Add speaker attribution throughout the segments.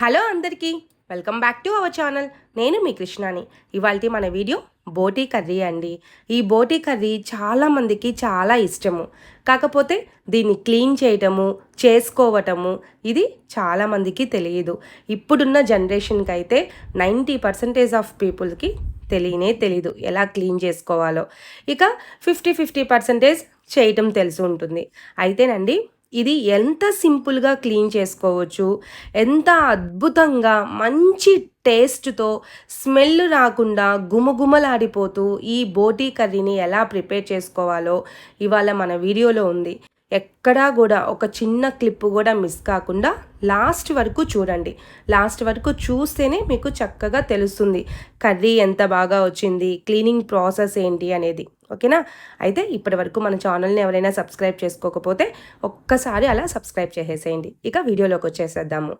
Speaker 1: Hello అందరికీ welcome back to our channel. నేను మీ కృష్ణాని. ఇవాళ మన వీడియో బోటీ కర్రీ అండి. ఈ బోటీ కర్రీ చాలామందికి చాలా ఇష్టము. కాకపోతే దీన్ని క్లీన్ చేయటము చేసుకోవటము ఇది చాలామందికి తెలియదు. ఇప్పుడున్న జనరేషన్కి అయితే నైంటీ పర్సెంటేజ్ ఆఫ్ పీపుల్కి తెలియనే తెలీదు ఎలా క్లీన్ చేసుకోవాలో. ఇక ఫిఫ్టీ ఫిఫ్టీ పర్సెంటేజ్ చేయటం తెలిసి ఉంటుంది. అయితేనండి ఇది ఎంత సింపుల్గా క్లీన్ చేసుకోవచ్చు ఎంత అద్భుతంగా మంచి టేస్ట్తో స్మెల్ రాకుండా గుమగుమలాడిపోతూ ఈ బోటీ కర్రీని ఎలా ప్రిపేర్ చేసుకోవాలో ఇవాళ మన వీడియోలో ఉంది. ఎక్కడా కూడా ఒక చిన్న క్లిప్ కూడా మిస్ కాకుండా లాస్ట్ వరకు చూడండి. లాస్ట్ వరకు చూస్తేనే మీకు చక్కగా తెలుస్తుంది కర్రీ ఎంత బాగా వచ్చింది క్లీనింగ్ ప్రాసెస్ ఏంటి అనేది. ఓకేనా? అయితే ఇప్పటి వరకు మన ఛానల్ని ఎవరైనా సబ్స్క్రైబ్ చేసుకోకపోతే ఒక్కసారి అలా సబ్స్క్రైబ్ చేసేసేయండి. ఇక వీడియోలోకి వచ్చేసేద్దాము.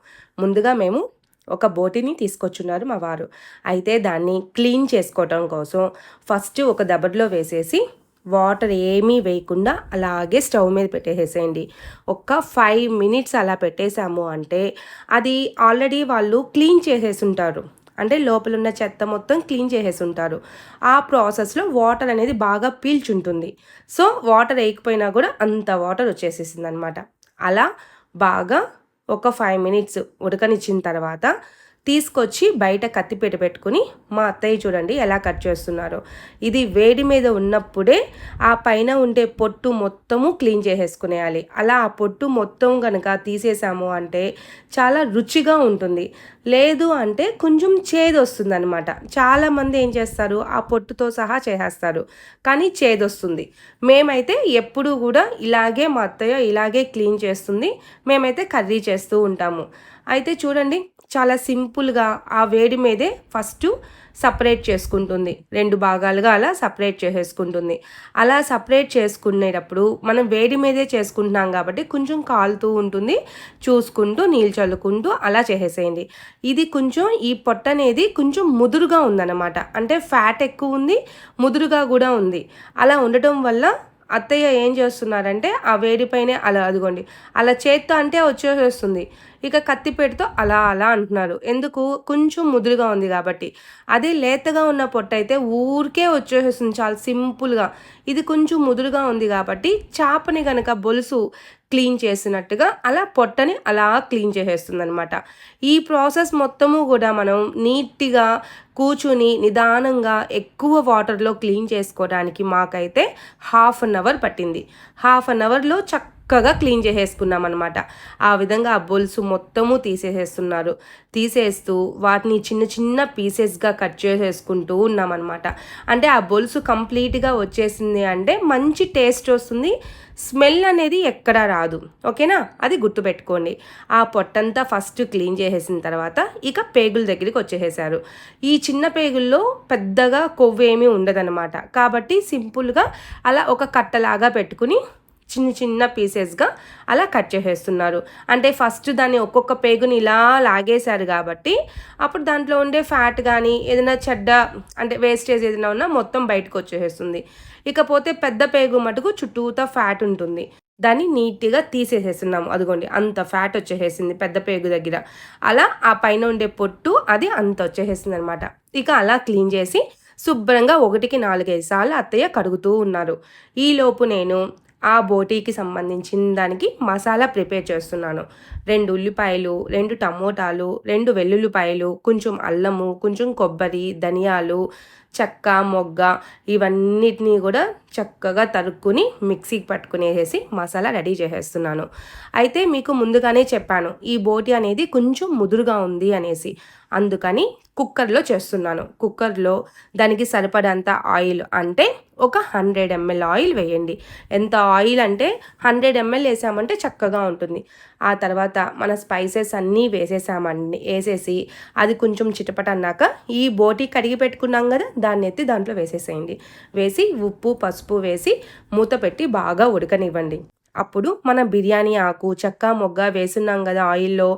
Speaker 1: ముందుగా మేము ఒక బోటిని తీసుకొచ్చున్నారు మా వారు. అయితే దాన్ని క్లీన్ చేసుకోవటం కోసం ఫస్ట్ ఒక దబడ్లో వేసేసి వాటర్ ఏమీ వేయకుండా అలాగే స్టవ్ మీద పెట్టేసేయండి. ఒక్క ఫైవ్ మినిట్స్ అలా పెట్టేశాము అంటే అది ఆల్రెడీ వాళ్ళు క్లీన్ చేసేసి ఉంటారు అంటే లోపల ఉన్న చెత్త మొత్తం క్లీన్ చేసేసి ఉంటారు ఆ ప్రాసెస్లో వాటర్ అనేది బాగా పీల్చుంటుంది. సో వాటర్ వేయకపోయినా కూడా అంత వాటర్ వచ్చేసేసింది అనమాట అలా బాగా ఒక ఫైవ్ మినిట్స్ ఉడకనిచ్చిన తర్వాత తీసుకొచ్చి బయట కత్తిపీట పెట్టుకుని మా అత్తయ్య చూడండి ఎలా కట్ చేస్తున్నారో. ఇది వేడి మీద ఉన్నప్పుడే ఆ పైన ఉండే పొట్టు మొత్తము క్లీన్ చేసేసుకునేయాలి. అలా ఆ పొట్టు మొత్తం కనుక తీసేసాము అంటే చాలా రుచిగా ఉంటుంది. లేదు అంటే కొంచెం చేదు వస్తుందనమాట చాలామంది ఏం చేస్తారు ఆ పొట్టుతో సహా చేసేస్తారు. కానీ చేదు వస్తుంది. మేమైతే ఎప్పుడూ కూడా ఇలాగే మా అత్తయ్య ఇలాగే క్లీన్ చేస్తుంది. మేమైతే కర్రీ చేస్తూ ఉంటాము. అయితే చూడండి చాలా సింపుల్గా ఆ వేడి మీదే ఫస్ట్ సపరేట్ చేసుకుంటుంది. రెండు భాగాలుగా అలా సపరేట్ చేసేసుకుంటుంది. అలా సపరేట్ చేసుకునేటప్పుడు మనం వేడి మీదే చేసుకుంటున్నాం కాబట్టి కొంచెం కాలుతూ ఉంటుంది. చూసుకుంటూ నీళ్ళు చల్లుకుంటూ అలా చేసేసేయండి. ఇది కొంచెం ఈ పొట్ట అనేది కొంచెం ముదురుగా ఉందన్నమాట. అంటే ఫ్యాట్ ఎక్కువ ఉంది ముదురుగా కూడా ఉంది. అలా ఉండటం వల్ల అత్తయ్య ఏం చేస్తున్నారంటే ఆ వేడిపైనే అలా అదిగోండి అలా చేత్తో అంటే వచ్చేసేస్తుంది ఇక కత్తిపేటతో అలా అలా అంటున్నారు. ఎందుకు? కొంచెం ముదురుగా ఉంది కాబట్టి. అదే లేతగా ఉన్న పొట్ట అయితే ఊరికే వచ్చేసేస్తుంది చాలా సింపుల్గా. ఇది కొంచెం ముదురుగా ఉంది కాబట్టి చేపని కనుక బొలుసు క్లీన్ చేసినట్టుగా అలా పొట్టని అలా క్లీన్ చేసేస్తుంది అనమాట ఈ ప్రాసెస్ మొత్తము కూడా మనం నీట్గా కూర్చుని నిదానంగా ఎక్కువ వాటర్లో క్లీన్ చేసుకోవడానికి మాకైతే హాఫ్ అన్ అవర్ పట్టింది. హాఫ్ అన్ అవర్లో చక్క చక్కగా క్లీన్ చేసేసుకున్నాం అనమాట ఆ విధంగా ఆ బొల్సు మొత్తము తీసేసేస్తున్నారు. తీసేస్తూ వాటిని చిన్న చిన్న పీసెస్గా కట్ చేసేసుకుంటూ ఉన్నామన్నమాట. అంటే ఆ బొలుసు కంప్లీట్గా వచ్చేసింది అంటే మంచి టేస్ట్ వస్తుంది. స్మెల్ అనేది ఎక్కడా రాదు. ఓకేనా? అది గుర్తుపెట్టుకోండి. ఆ పొట్టంతా ఫస్ట్ క్లీన్ చేసేసిన తర్వాత ఇక పేగుల దగ్గరికి వచ్చేసేసారు ఈ చిన్న పేగుల్లో పెద్దగా కొవ్వు ఏమీ ఉండదన్నమాట. కాబట్టి సింపుల్గా అలా ఒక కట్టలాగా పెట్టుకుని చిన్న చిన్న పీసెస్గా అలా కట్ చేసేస్తున్నారు. అంటే ఫస్ట్ దాన్ని ఒక్కొక్క పేగుని ఇలా లాగేశారు కాబట్టి అప్పుడు దాంట్లో ఉండే ఫ్యాట్ కానీ ఏదైనా చెడ్డ అంటే వేస్టేజ్ ఏదైనా ఉన్నా మొత్తం బయటకు వచ్చేసేస్తుంది. ఇకపోతే పెద్ద పేగు మటుకు చుట్టూతా ఫ్యాట్ ఉంటుంది. దాన్ని నీట్గా తీసేసేస్తున్నాము. అదిగోండి అంత ఫ్యాట్ వచ్చేసేసింది పెద్ద పేగు దగ్గర. అలా ఆ పైన ఉండే పొట్టు అది అంత వచ్చేసేసింది అనమాట ఇక అలా క్లీన్ చేసి శుభ్రంగా ఒకటికి నాలుగైదు సార్లు అత్తయ్య కడుగుతూ ఉన్నారు. ఈలోపు నేను ఆ బోటీకి సంబంధించిన దానికి మసాలా ప్రిపేర్ చేస్తున్నాను. రెండు ఉల్లిపాయలు రెండు టమోటాలు రెండు వెల్లుల్లిపాయలు కొంచెం అల్లము కొంచెం కొబ్బరి ధనియాలు చెక్క మొగ్గ ఇవన్నిటినీ కూడా చక్కగా తరుక్కుని మిక్సీకి పట్టుకునేసేసి మసాలా రెడీ చేసేస్తున్నాను. అయితే మీకు ముందుగానే చెప్పాను ఈ బోటి అనేది కొంచెం ముదురుగా ఉంది అనేసి. అందుకని కుక్కర్లో చేస్తున్నాను. కుక్కర్లో దానికి సరిపడంత ఆయిల్ అంటే ఒక హండ్రెడ్ ఎంఎల్ ఆయిల్ వేయండి. ఎంత ఆయిల్ అంటే హండ్రెడ్ ఎంఎల్ వేసామంటే చక్కగా ఉంటుంది. ఆ తర్వాత మన స్పైసెస్ అన్నీ వేసేసామండి వేసేసి అది కొంచెం చిటపట అన్నాక ఈ బోటి కడిగి పెట్టుకున్నాం కదా దాన్ని ఎత్తి దాంట్లో వేసేసేయండి. వేసి ఉప్పు పసుపు వేసి మూత పెట్టి బాగా ఉడకనివ్వండి. అప్పుడు మన బిర్యానీ ఆకు చెక్క మొగ్గ వేసున్నాం కదా ఆయిల్లో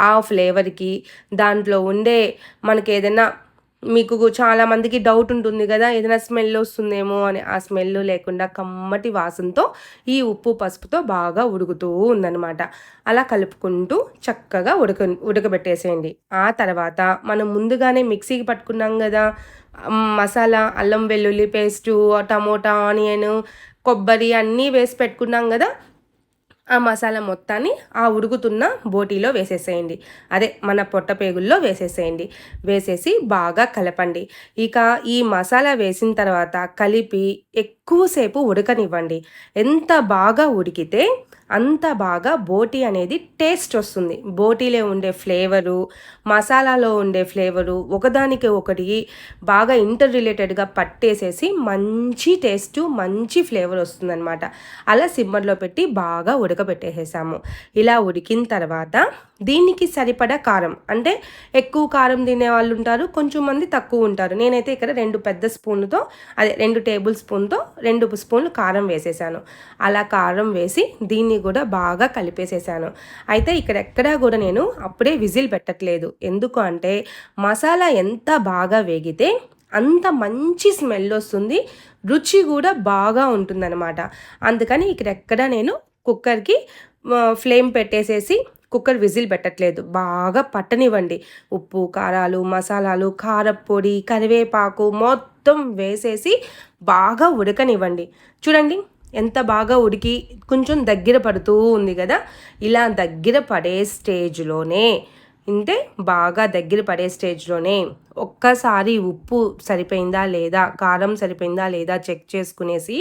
Speaker 1: ఆ ఫ్లేవర్కి దాంట్లో ఉండే మనకి ఏదైనా మీకు చాలా మందికి డౌట్ ఉంటుంది కదా ఏదైనా స్మెల్ వస్తుందేమో అని. ఆ స్మెల్ లేకుండా కమ్మటి వాసనతో ఈ ఉప్పు పసుపుతో బాగా ఉడుకుతూ ఉందన్నమాట. అలా కలుపుకుంటూ చక్కగా ఉడక ఉడకబెట్టేసేయండి. ఆ తర్వాత మనం ముందుగానే మిక్సీకి పట్టుకున్నాం కదా మసాలా అల్లం వెల్లుల్లి పేస్టు టమోటా ఆనియన్ కొబ్బరి అన్నీ వేసి పెట్టుకున్నాం కదా ఆ మసాలా మొత్తాన్ని ఆ ఉడుకుతున్న బోటీలో వేసేసేయండి. అదే మన పొట్టపేగుల్లో వేసేసేయండి. వేసేసి బాగా కలపండి. ఇక ఈ మసాలా వేసిన తర్వాత కలిపి ఎక్కువసేపు ఉడకనివ్వండి. ఎంత బాగా ఉడికితే అంత బాగా బోటీ అనేది టేస్ట్ వస్తుంది. బోటీలో ఉండే ఫ్లేవరు మసాలాలో ఉండే ఫ్లేవరు ఒకదానికి ఒకటి బాగా ఇంటర్ రిలేటెడ్గా పట్టేసేసి మంచి టేస్ట్ మంచి ఫ్లేవర్ వస్తుందన్నమాట. అలా సిమ్మర్లో పెట్టి బాగా ఉడకబెట్టేసేసాము. ఇలా ఉడికిన తర్వాత దీనికి సరిపడా కారం అంటే ఎక్కువ కారం తినే వాళ్ళు ఉంటారు కొంచెం మంది తక్కువ ఉంటారు. నేనైతే ఇక్కడ రెండు పెద్ద స్పూన్తో అదే రెండు టేబుల్ స్పూన్తో రెండు స్పూన్లు కారం వేసేసాను. అలా కారం వేసి దీన్ని కూడా బాగా కలిపేసేసాను. అయితే ఇక్కడ ఎక్కడా కూడా నేను అప్పుడే విజిల్ పెట్టట్లేదు. ఎందుకు అంటే మసాలా ఎంత బాగా వేగితే అంత మంచి స్మెల్ వస్తుంది. రుచి కూడా బాగా ఉంటుందన్నమాట. అందుకని ఇక్కడ ఎక్కడ నేను కుక్కర్కి ఫ్లేమ్ పెట్టేసేసి కుక్కర్ విజిల్ పెట్టట్లేదు. బాగా పట్టనివ్వండి. ఉప్పు కారాలు మసాలాలు కారపొడి కరివేపాకు మొత్తం వేసేసి బాగా ఉడకనివ్వండి. చూడండి ఎంత బాగా ఉడికి కొంచెం దగ్గర పడుతూ ఉంది కదా? ఇలా దగ్గర పడే స్టేజ్లోనే ఇంతే బాగా దగ్గర పడే స్టేజ్లోనే ఒక్కసారి ఉప్పు సరిపోయిందా లేదా కారం సరిపోయిందా లేదా చెక్ చేసుకునేసి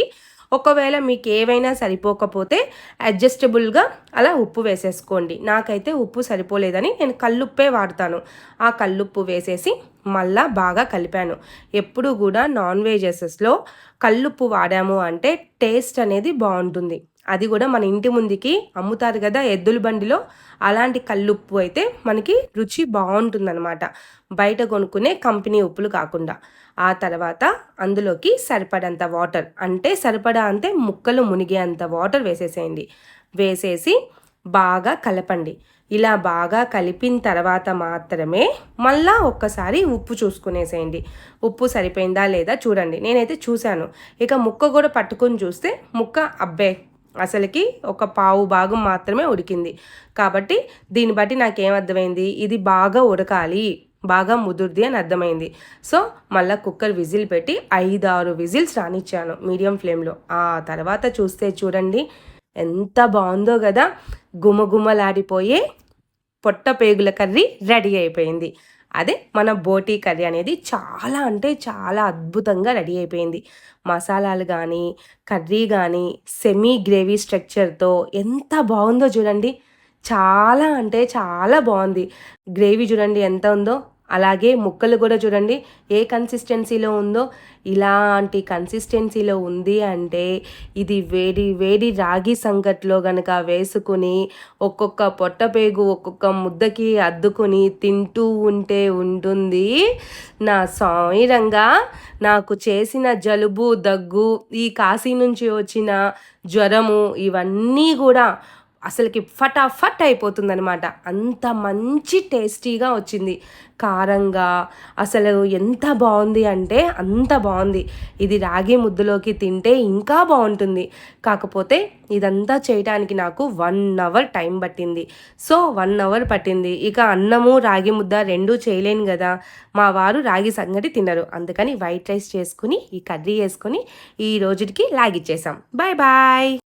Speaker 1: ఒకవేళ మీకు ఏవైనా సరిపోకపోతే అడ్జస్టబుల్గా అలా ఉప్పు వేసేసుకోండి. నాకైతే ఉప్పు సరిపోలేదని నేను కల్లుప్పే వాడతాను. ఆ కల్లుప్పు వేసేసి మళ్ళా బాగా కలిపాను. ఎప్పుడు కూడా నాన్ వెజెసెస్లో కల్లుప్పు వాడాము అంటే టేస్ట్ అనేది బాగుంటుంది. అది కూడా మన ఇంటి ముందుకి అమ్ముతారు కదా ఎద్దుల బండిలో అలాంటి కల్లుప్పు అయితే మనకి రుచి బాగుంటుందన్నమాట. బయట కొనుక్కునే కంపెనీ ఉప్పులు కాకుండా. ఆ తర్వాత అందులోకి సరిపడంత వాటర్ అంటే సరిపడా అంటే ముక్కలు మునిగేంత వాటర్ వేసేసేయండి. వేసేసి బాగా కలపండి. ఇలా బాగా కలిపిన తర్వాత మాత్రమే మళ్ళా ఒక్కసారి ఉప్పు చూసుకునేసేయండి. ఉప్పు సరిపోయిందా లేదా చూడండి. నేనైతే చూశాను. ఇక ముక్క కూడా పట్టుకొని చూస్తే ముక్క అబ్బే! అసలుకి ఒక పావు భాగం మాత్రమే ఉడికింది. కాబట్టి దీన్ని బట్టి నాకేం అర్థమైంది? ఇది బాగా ఉడకాలి బాగా ముదురుది అని అర్థమైంది. సో మళ్ళీ కుక్కర్ విజిల్ పెట్టి ఐదు ఆరు విజిల్స్ రానిచ్చాను మీడియం ఫ్లేమ్లో. ఆ తర్వాత చూస్తే చూడండి. ఎంత బాగుందో కదా. గుమగుమలాడిపోయే పొట్ట పేగుల కర్రీ రెడీ అయిపోయింది. అదే మన బోటీ కర్రీ అనేది చాలా అంటే చాలా అద్భుతంగా రెడీ అయిపోయింది. మసాలాలు కానీ కర్రీ కానీ సెమీ గ్రేవీ స్ట్రక్చర్తో ఎంత బాగుందో చూడండి. చాలా అంటే చాలా బాగుంది. గ్రేవీ చూడండి ఎంత ఉందో. అలాగే ముక్కలు కూడా చూడండి. ఏ కన్సిస్టెన్సీలో ఉందో ఇలాంటి కన్సిస్టెన్సీలో ఉంది అంటే ఇది వేడి వేడి రాగి సంగట్లో గనక వేసుకుని ఒక్కొక్క పొట్టపేగు ఒక్కొక్క ముద్దకి అద్దుకుని తింటూ ఉంటే ఉంటుంది. నా సాయిరంగా నాకు చేసిన జలుబు దగ్గు ఈ కాశీ నుంచి వచ్చిన జ్వరము ఇవన్నీ కూడా అసలుకి ఫటాఫట్ అయిపోతుందనమాట అంత మంచి టేస్టీగా వచ్చింది. కారంగా అసలు ఎంత బాగుంది అంటే అంత బాగుంది. ఇది రాగి ముద్దలోకి తింటే ఇంకా బాగుంటుంది. కాకపోతే ఇదంతా చేయడానికి నాకు వన్ అవర్ టైం పట్టింది. సో వన్ అవర్ పట్టింది. ఇక అన్నము రాగి ముద్ద రెండూ చేయలేను కదా. మా వారు రాగి సంగటి తినరు. అందుకని వైట్ రైస్ చేసుకుని ఈ కర్రీ వేసుకొని ఈ రోజుకి లాగిచ్చేసాం బాయ్ బాయ్!